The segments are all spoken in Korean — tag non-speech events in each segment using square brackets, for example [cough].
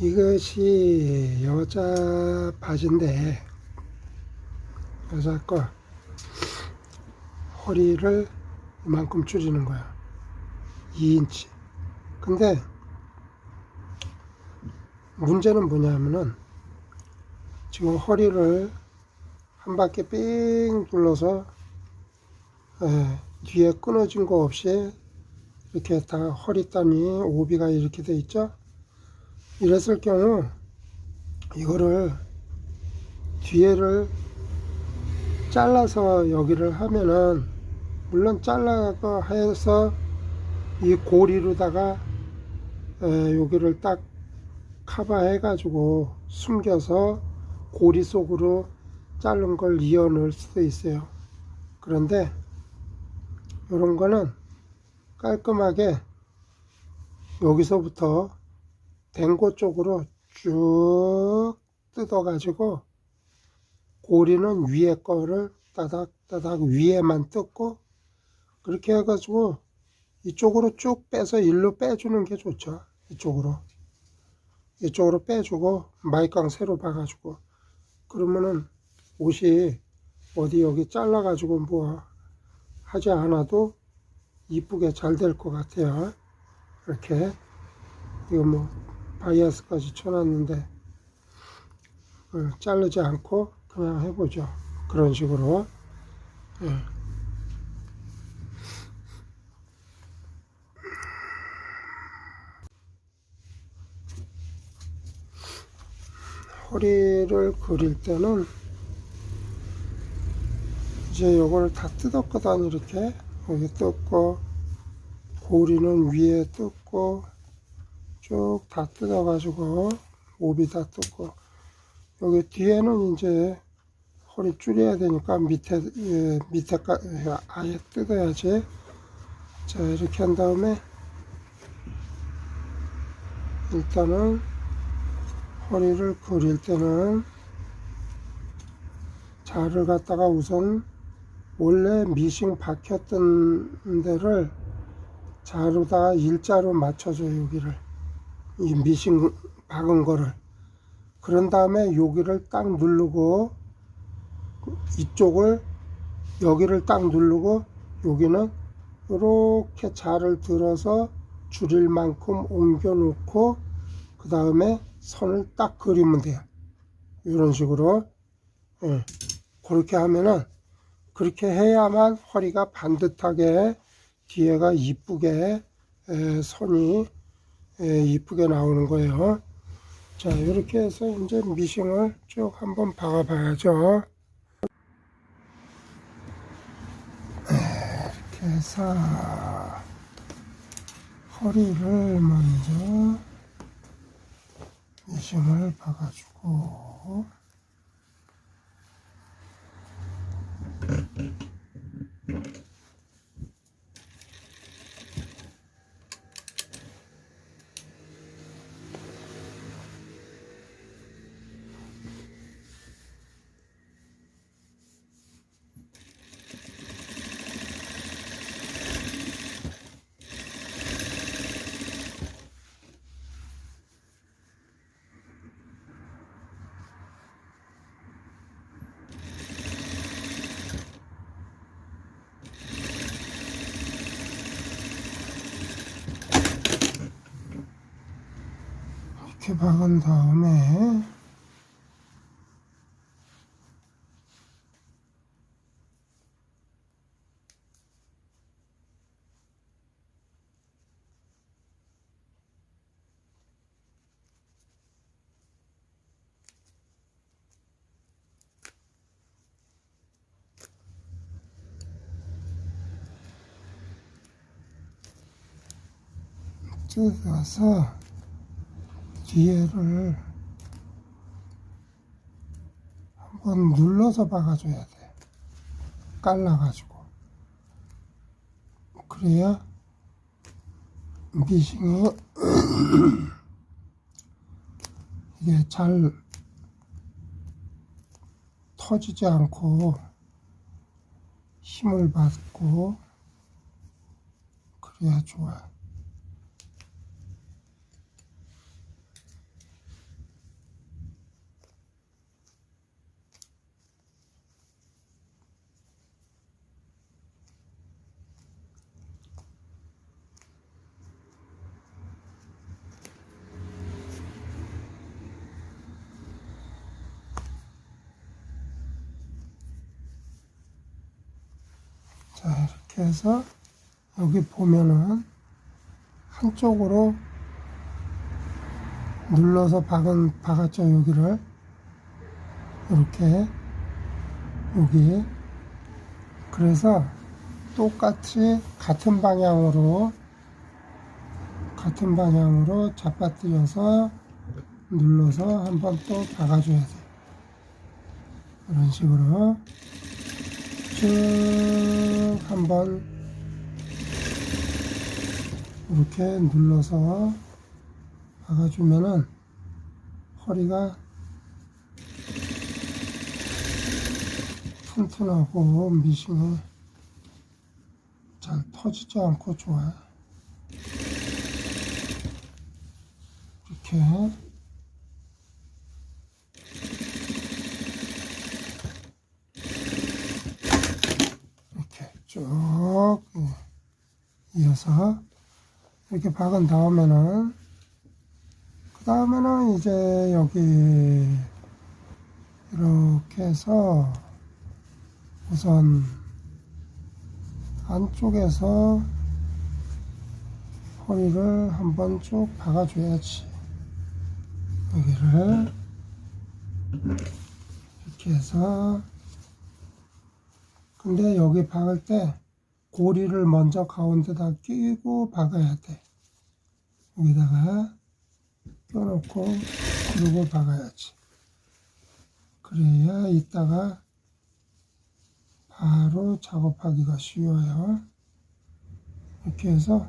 이것이 여자 바지인데 여자 거 허리를 이만큼 줄이는 거야. 2인치. 근데 문제는 뭐냐면은 지금 허리를 한 바퀴 삥 둘러서 예, 뒤에 끊어진 거 없이 이렇게 다 허리단이 오비가 이렇게 돼 있죠 이랬을 경우 이거를 뒤에를 잘라서 여기를 하면은 물론 잘라서 해서 이 고리로다가 에, 여기를 딱 커버해 가지고 숨겨서 고리 속으로 자른 걸 이어 넣을 수도 있어요. 그런데 이런 거는 깔끔하게 여기서부터 댕고 쪽으로 쭉 뜯어 가지고 고리는 위에 거를 따닥 따닥 위에만 뜯고 그렇게 해 가지고 이쪽으로 쭉 빼서 일로 빼주는 게 좋죠. 이쪽으로. 이쪽으로 빼주고 마이깡 새로 봐가지고 그러면은 옷이 어디 여기 잘라 가지고 뭐 하지 않아도 이쁘게 잘 될 것 같아요. 이렇게. 이거 뭐 바이아스까지 쳐놨는데 그걸 자르지 않고 그냥 해보죠. 그런 식으로. 예. 허리를 그릴 때는 이제 요걸 다 뜯었거든 이렇게. 여기 뜯고 고리는 위에 뜯고 쭉 다 뜯어 가지고 오비 다 뜯고 여기 뒤에는 이제 허리 줄여야 되니까 밑에 예, 밑에까 아예 뜯어야지. 자 이렇게 한 다음에 일단은 허리를 그릴 때는 자를 갖다가 우선 원래 미싱 박혔던 데를 자루다가 일자로 맞춰줘 여기를 이 미싱 박은 거를. 그런 다음에 여기를 딱 누르고 이쪽을 여기를 딱 누르고 여기는 이렇게 자를 들어서 줄일 만큼 옮겨 놓고 그 다음에 선을 딱 그리면 돼요. 이런 식으로. 예. 그렇게 하면은 그렇게 해야만 허리가 반듯하게 뒤에가 이쁘게 에, 선이 에, 이쁘게 나오는 거예요. 자 이렇게 해서 이제 미싱을 쭉 한번 박아 봐야죠. 이렇게 해서 허리를 먼저 미싱을 박아주고 이렇게 박은 다음에 뜯어서 뒤에를 한번 눌러서 박아줘야 돼. 깔라가지고. 그래야 미싱이 [clears throat] 이게 잘 터지지 않고 힘을 받고 그래야 좋아. 자, 이렇게 해서 여기 보면은 한쪽으로 눌러서 박은, 박았죠, 여기를. 이렇게, 여기. 그래서 똑같이 같은 방향으로, 같은 방향으로 잡아뜨려서 눌러서 한번 또 박아줘야 돼. 이런 식으로 쭉 한번 이렇게 눌러서 박아주면은 허리가 튼튼하고 미싱이 잘 터지지 않고 좋아요. 이렇게 이렇게 쭉 이어서 이렇게 박은 다음에는 그 다음에는 이제 여기 이렇게 해서 우선 안쪽에서 허리를 한번 쭉 박아줘야지. 여기를 이렇게 해서 근데 여기 박을 때 고리를 먼저 가운데다 끼고 박아야 돼. 여기다가 껴놓고 그리고 박아야지. 그래야 이따가 바로 작업하기가 쉬워요. 이렇게 해서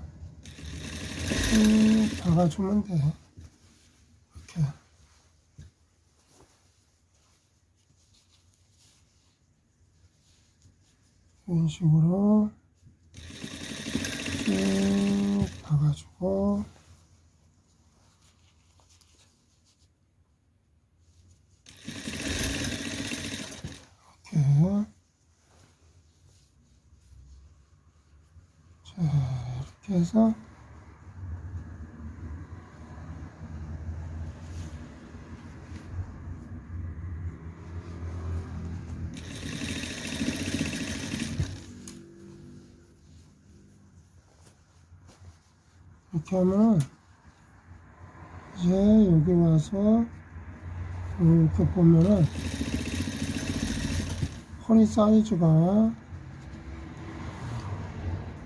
쭉 박아주면 돼. 이렇게. 이런 식으로 쭉 박아주고 이렇게. 자 이렇게 해서 이렇게 하면 이제 여기 와서 이렇게 보면은 허리 사이즈가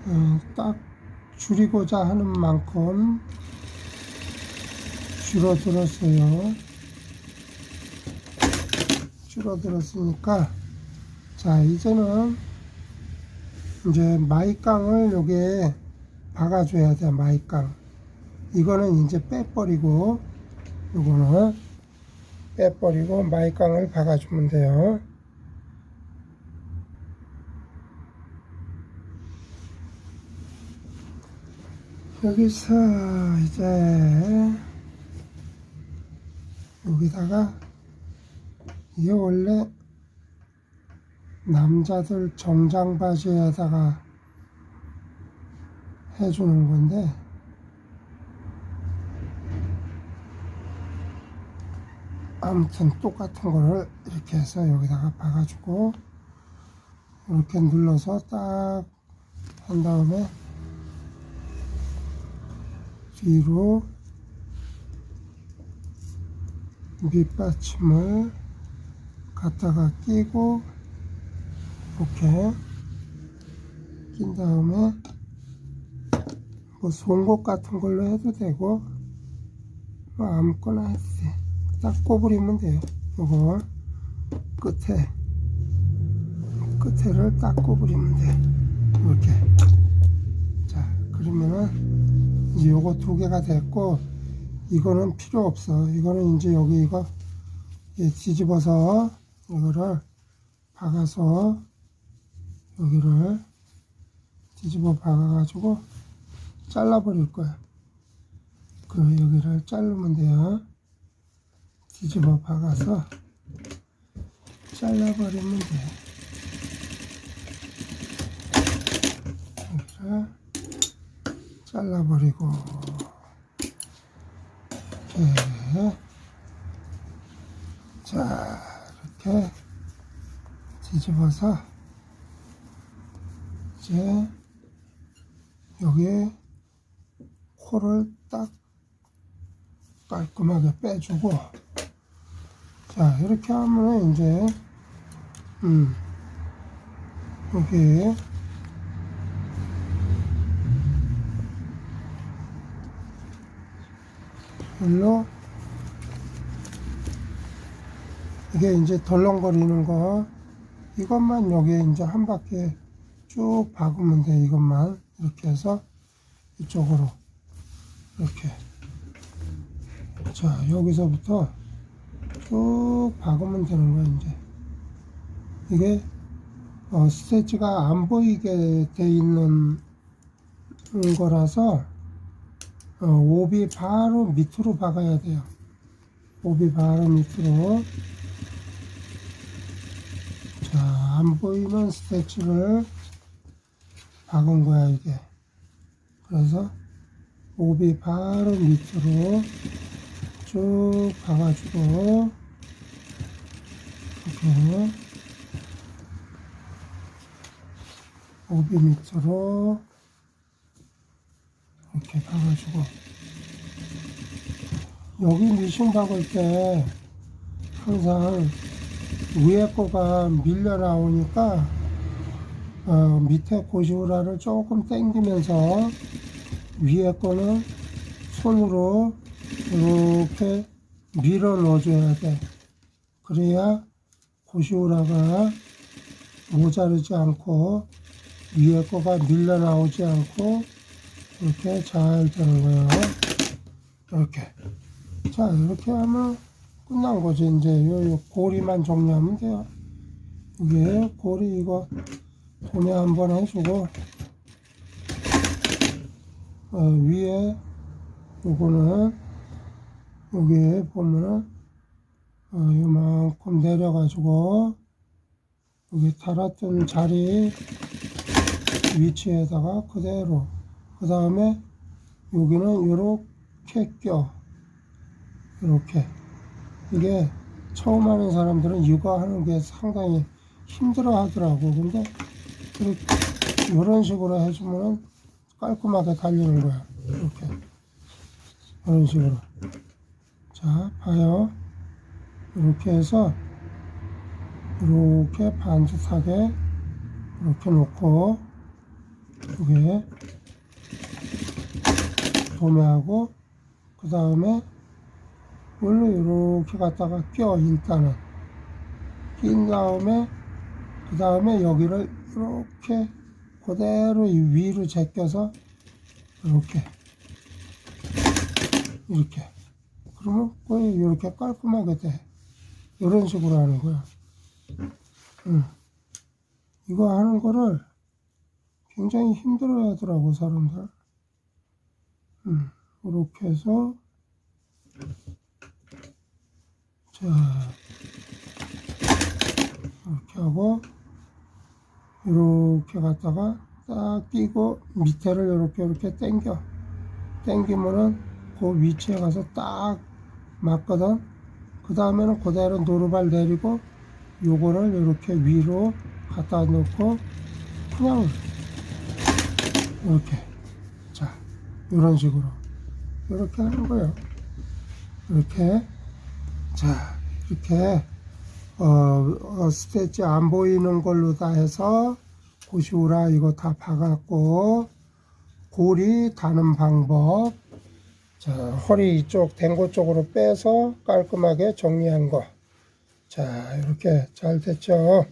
어, 딱 줄이고자 하는 만큼 줄어들었어요. 줄어들었으니까 자 이제는 이제 마이깡을 여기에 박아줘야 돼 마이깡 이거는 이제 빼버리고 이거는 빼버리고 마이깡을 박아주면 돼요. 여기서 이제 여기다가 이게 원래 남자들 정장 바지에다가 해주는 건데. 아무튼 똑같은 거를 이렇게 해서 여기다가 박아주고 이렇게 눌러서 딱 한 다음에 뒤로 밑받침을 갖다가 끼고 이렇게 낀 다음에 뭐 송곳 같은 걸로 해도 되고 뭐 아무거나 해도 돼. 딱 꼽으리면 돼요. 이거 끝에 끝에를 딱 꼽으리면 돼. 이렇게. 자 그러면은 이제 요거 두 개가 됐고 이거는 필요 없어. 이거는 이제 여기 이거 예, 뒤집어서 이거를 박아서 여기를 뒤집어 박아가지고 잘라버릴 거야. 그 여기를 자르면 돼요. 뒤집어 박아서 잘라버리면 돼. 여기를 잘라버리고 이렇게 자 이렇게 뒤집어서 이제 여기에 코를 딱 깔끔하게 빼주고 자 이렇게 하면 이제 음 여기 별로 이게 이제 덜렁거리는 거 이것만 여기에 이제 한 바퀴 쭉 박으면 돼 이것만. 이렇게 해서 이쪽으로 이렇게. 자 여기서부터 쭉 박으면 되는 거야 이제. 이게 어, 스테치가 안 보이게 돼 있는 거라서 어, 옵이 바로 밑으로 박아야 돼요. 옵이 바로 밑으로. 자, 안 보이는 스테치를 박은 거야, 이게. 그래서 옵이 바로 밑으로 쭉 박아주고, 이렇게. 옵이 밑으로 이렇게 박아주고. 여기 미싱 박을 때 항상 위에 거가 밀려 나오니까 어, 밑에 고시우라를 조금 당기면서 위에 거는 손으로 이렇게 밀어 넣어줘야 돼. 그래야 고시우라가 모자르지 않고 위에 거가 밀려 나오지 않고 이렇게 잘 되는 거예요. 이렇게. 자, 이렇게 하면 끝난 거지 이제 요, 요 고리만 정리하면 돼요 이게 고리 이거 도매 한번 해주고 어, 위에 요거는 여기에 보면은 어, 요만큼 내려가지고 여기 달았던 자리 위치에다가 그대로. 그 다음에 여기는 요렇게 껴. 이렇게. 이게 처음 하는 사람들은 이거 하는 게 상당히 힘들어 하더라고. 근데 이런 식으로 해주면 깔끔하게 달리는 거야. 이렇게. 이런 식으로. 자, 봐요. 이렇게 해서 이렇게 반듯하게 이렇게 놓고 이게 도매하고 그 다음에 물로 이렇게 갖다가 껴 일단은 낀 다음에 그 다음에 여기를 이렇게 그대로 이 위로 제껴서 이렇게 이렇게 그러면 거의 이렇게 깔끔하게 돼 이런 식으로 하는 거야 응. 이거 하는 거를 굉장히 힘들어 하더라고 사람들 응. 이렇게 해서 자, 이렇게 하고, 이렇게 갖다가 딱 끼고 밑에를 이렇게 이렇게 당겨. 당기면은 그 위치에 가서 딱 맞거든. 그 다음에는 그대로 노루발 내리고 요거를 이렇게 위로 갖다 놓고 그냥 이렇게 자 이런 식으로 이렇게 하는 거예요. 이렇게 자 이렇게 어, 어, 스테치 안 보이는 걸로 다 해서 고시우라 이거 다 박았고 고리 다는 방법. 자 허리 이쪽 댕고 쪽으로 빼서 깔끔하게 정리한 거 자 이렇게 잘 됐죠